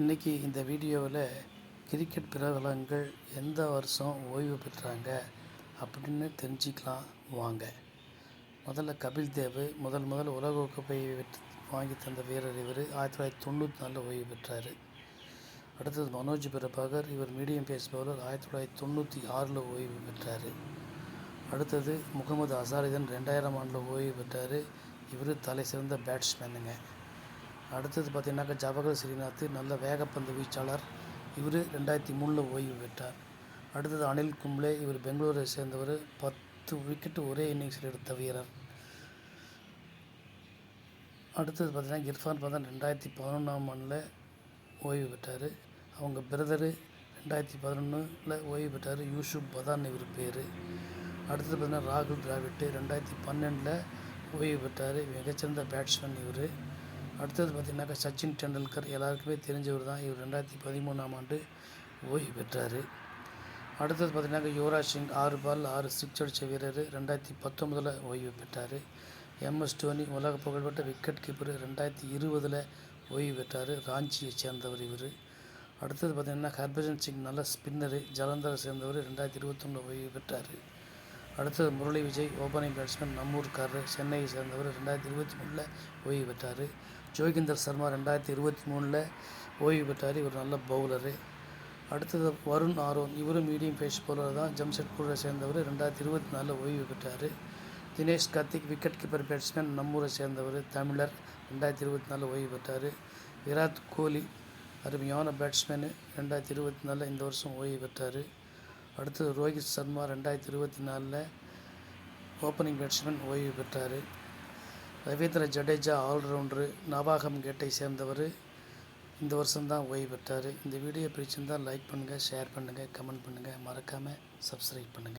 இன்றைக்கி இந்த வீடியோவில் கிரிக்கெட் பிரபலங்கள் எந்த வருஷம் ஓய்வு பெற்றாங்க அப்படின்னு தெரிஞ்சுக்கலாம் வாங்க. முதல்ல கபில் தேவ் முதல் முதல் உலக கோப்பையை வாங்கி தந்த வீரர் இவர். ஆயிரத்தி தொள்ளாயிரத்தி தொண்ணூற்றி நாலில் ஓய்வு பெற்றார். அடுத்தது மனோஜ் பிரபாகர் இவர் மீடியம் பேஸ் பவுலர் ஆயிரத்தி தொள்ளாயிரத்தி தொண்ணூற்றி ஆறில் ஓய்வு பெற்றார். அடுத்தது முகமது அசாரிதன் ரெண்டாயிரம் ஆண்டில் ஓய்வு பெற்றார். இவர் தலை சிறந்த பேட்ஸ்மேனுங்க அடுத்தது பார்த்தீங்கன்னாக்கா ஜவஹர் ஸ்ரீநாத் நல்ல வேகப்பந்து வீச்சாளர். இவர் ரெண்டாயிரத்தி மூணில் ஓய்வு பெற்றார். அடுத்தது அனில் கும்ளே இவர் பெங்களூரை சேர்ந்தவர். பத்து விக்கெட்டு ஒரே இன்னிங்ஸில் எடுத்த வீரர். அடுத்தது பார்த்தீங்கன்னா இர்ஃபான் பதான் ரெண்டாயிரத்தி பதினொன்றாம் ஆண்டில் ஓய்வு பெற்றார். அவங்க பிரதரு ரெண்டாயிரத்தி பதினொன்றில் ஓய்வு பெற்றார். யூசுப் பதான் இவர் பேர். அடுத்தது பார்த்தீங்கன்னா ராகுல் டிராவிட்டு ரெண்டாயிரத்தி பன்னெண்டில் ஓய்வு பெற்றார். மிகச்சிறந்த பேட்ஸ்மேன் இவர். அடுத்தது பார்த்திங்கனாக்கா சச்சின் டெண்டுல்கர் எல்லாருக்குமே தெரிஞ்சவர் தான். இவர் ரெண்டாயிரத்தி பதிமூணாம் ஆண்டு ஓய்வு பெற்றார். அடுத்தது பார்த்திங்கனாக்கா யுவராஜ் சிங் ஆறு பால் ஆறு சிக்ஸ் அடித்த வீரர் ரெண்டாயிரத்தி பத்தொம்பதில் ஓய்வு பெற்றார். எம்எஸ் தோனி உலக புகழ்பெற்ற விக்கெட் கீப்பர் ரெண்டாயிரத்தி இருபதில் ஓய்வு பெற்றார். ராஞ்சியை சேர்ந்தவர் இவர். அடுத்தது பார்த்திங்கன்னா ஹர்பஜன் சிங் நல்ல ஸ்பின்னரு ஜலந்தரை சேர்ந்தவர் ரெண்டாயிரத்தி இருபத்தொன்று ஓய்வு பெற்றார். அடுத்தது முரளி விஜய் ஓப்பனிங் பேட்ஸ்மேன் நம்மூர்காரர் சென்னையை சேர்ந்தவர் ரெண்டாயிரத்தி இருபத்தி மூணில் ஓய்வு பெற்றார். ஜோகிந்தர் சர்மா ரெண்டாயிரத்தி இருபத்தி மூணில் ஓய்வு பெற்றார். இவர் நல்ல பவுலரு. அடுத்தது வருண் ஆரோன். இவரும் மீடியம் பேஸ் பவுலர் தான். ஜம்ஷெட்பூரை சேர்ந்தவர். ரெண்டாயிரத்தி இருபத்தி நாலில் ஓய்வு பெற்றார். Dinesh Karthik wicket keeper batsman நம்மூரை சேர்ந்தவர் தமிழர். ரெண்டாயிரத்தி இருபத்தி நாலில் ஓய்வு பெற்றார். விராட் கோலி அருமையான பேட்ஸ்மேனு ரெண்டாயிரத்தி இருபத்தி நாலில் இந்த வருஷம் ஓய்வு பெற்றார். அடுத்தது ரோஹித் சர்மா ரெண்டாயிரத்தி இருபத்தி நாலில் ஓப்பனிங் பேட்ஸ்மேன் ஓய்வு பெற்றார். ரவீந்திர ஜடேஜா ஆல்ரவுண்டரு நவாகம் கேட்டை சேர்ந்தவர். இந்த வருஷம்தான் ஓய்வு பெற்றார். இந்த வீடியோ பிடிச்சிருந்தால் லைக் பண்ணுங்கள் ஷேர் பண்ணுங்கள் கமெண்ட் பண்ணுங்கள் மறக்காமல் சப்ஸ்கிரைப் பண்ணுங்கள்